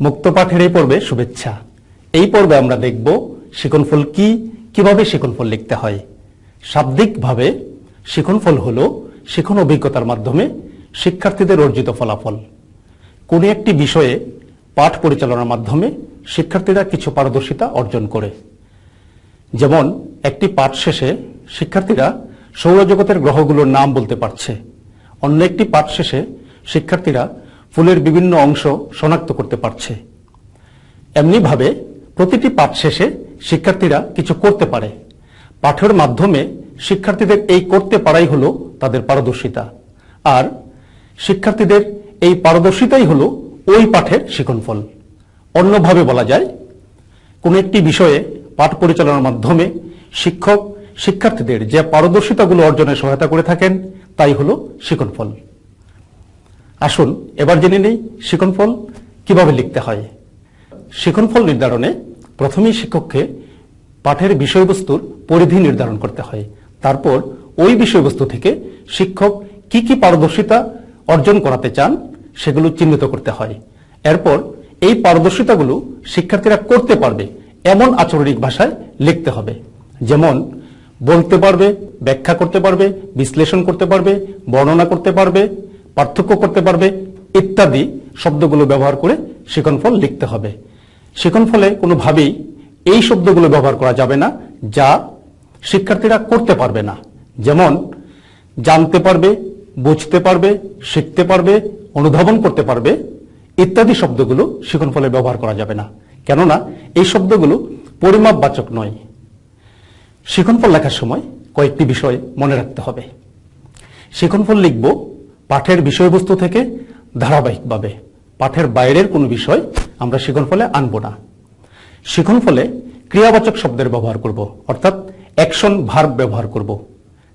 মুক্ত পাঠের এই পর্বে শুভেচ্ছা। এই পর্বে আমরা দেখব শিকনফল কি, কীভাবে শিকনফল লিখতে হয়। শাব্দিকভাবে শিকনফল হল শিখন অভিজ্ঞতার মাধ্যমে শিক্ষার্থীদের অর্জিত ফলাফল। কোনো একটি বিষয়ে পাঠ পরিচালনার মাধ্যমে শিক্ষার্থীরা কিছু পারদর্শিতা অর্জন করে। যেমন, একটি পাঠ শেষে শিক্ষার্থীরা সৌরজগতের গ্রহগুলোর নাম বলতে পারছে। অন্য একটি পাঠ শেষে শিক্ষার্থীরা ফুলের বিভিন্ন অংশ শনাক্ত করতে পারছে। এমনিভাবে প্রতিটি পাঠ শেষে শিক্ষার্থীরা কিছু করতে পারে। পাঠের মাধ্যমে শিক্ষার্থীদের এই করতে পারাই হলো তাদের পারদর্শিতা। আর শিক্ষার্থীদের এই পারদর্শিতাই হলো ওই পাঠের শিখনফল অন্যভাবে বলা যায়, কোন একটি বিষয়ে পাঠ পরিচালনার মাধ্যমে শিক্ষক শিক্ষার্থীদের যে পারদর্শিতাগুলো অর্জনে সহায়তা করে থাকেন, তাই হলো শিখনফল আসুন, এবার জেনে নেই শিখনফল কীভাবে লিখতে হয়। শিখনফল নির্ধারণে প্রথমেই শিক্ষককে পাঠের বিষয়বস্তুর পরিধি নির্ধারণ করতে হয়। তারপর ওই বিষয়বস্তু থেকে শিক্ষক কি কি পারদর্শিতা অর্জন করাতে চান সেগুলো চিহ্নিত করতে হয়। এরপর এই পারদর্শিতাগুলো শিক্ষার্থীরা করতে পারবে এমন আচরণিক ভাষায় লিখতে হবে। যেমন, বলতে পারবে, ব্যাখ্যা করতে পারবে, বিশ্লেষণ করতে পারবে, বর্ণনা করতে পারবে পার্থক্য করতে পারবে, ইত্যাদি শব্দগুলো ব্যবহার করে শিকনফল লিখতে হবে। শিকনফলে কোনোভাবেই এই শব্দগুলো ব্যবহার করা যাবে না, যা শিক্ষার্থীরা করতে পারবে না। যেমন, জানতে পারবে, বুঝতে পারবে, শিখতে পারবে, অনুধাবন করতে পারবে, ইত্যাদি শব্দগুলো শিখনফলে ব্যবহার করা যাবে না। কেননা, এই শব্দগুলো পরিমাপবাচক নয়। শিখনফল লেখার সময় কয়েকটি বিষয় মনে রাখতে হবে। শিখনফল লিখব পাঠের বিষয়বস্তু থেকে ধারাবাহিকভাবে। পাঠের বাইরের কোনো বিষয় আমরা শিখনফলে আনব না। শিখনফলে ক্রিয়াবাচক শব্দের ব্যবহার করব, অর্থাৎ অ্যাকশন ভার্ব ব্যবহার করব।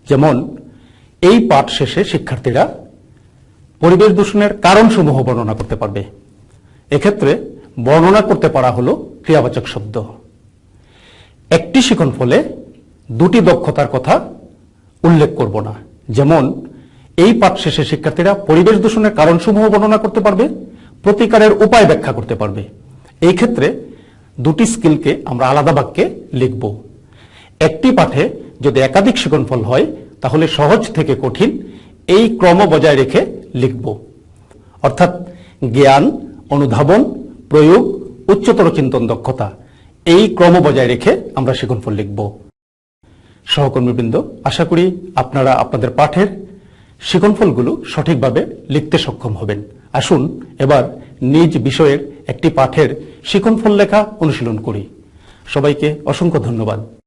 যেমন, এই পাঠ শেষে শিক্ষার্থীরা পরিবেশ দূষণের কারণসমূহ বর্ণনা করতে পারবে। এক্ষেত্রে বর্ণনা করতে পারা হলো ক্রিয়াবাচক শব্দ। একটি শিখন ফলে দুটি দক্ষতার কথা উল্লেখ করব না। যেমন এই পাঠ শেষে শিক্ষার্থীরা পরিবেশ দূষণের কারণসমূহ বর্ণনা করতে পারবে, প্রতিকারের উপায় ব্যাখ্যা করতে পারবে। এই ক্ষেত্রে দুটি স্কিলকে আমরা আলাদা বাক্যে লিখব। একটি পাঠে যদি একাধিক শিখনফল হয়, তাহলে সহজ থেকে কঠিন এই ক্রম বজায় রেখে লিখব। অর্থাৎ জ্ঞান, অনুধাবন, প্রয়োগ, উচ্চতর চিন্তন দক্ষতা, এই ক্রম বজায় রেখে আমরা শিখনফল লিখব। সহকর্মীবৃন্দ, আশা করি আপনারা আপনাদের পাঠের শিখনফলগুলো সঠিকভাবে লিখতে সক্ষম হবেন। আসুন এবার নিজ বিষয়ের একটি পাঠের শিকনফল লেখা অনুশীলন করি। সবাইকে অসংখ্য ধন্যবাদ।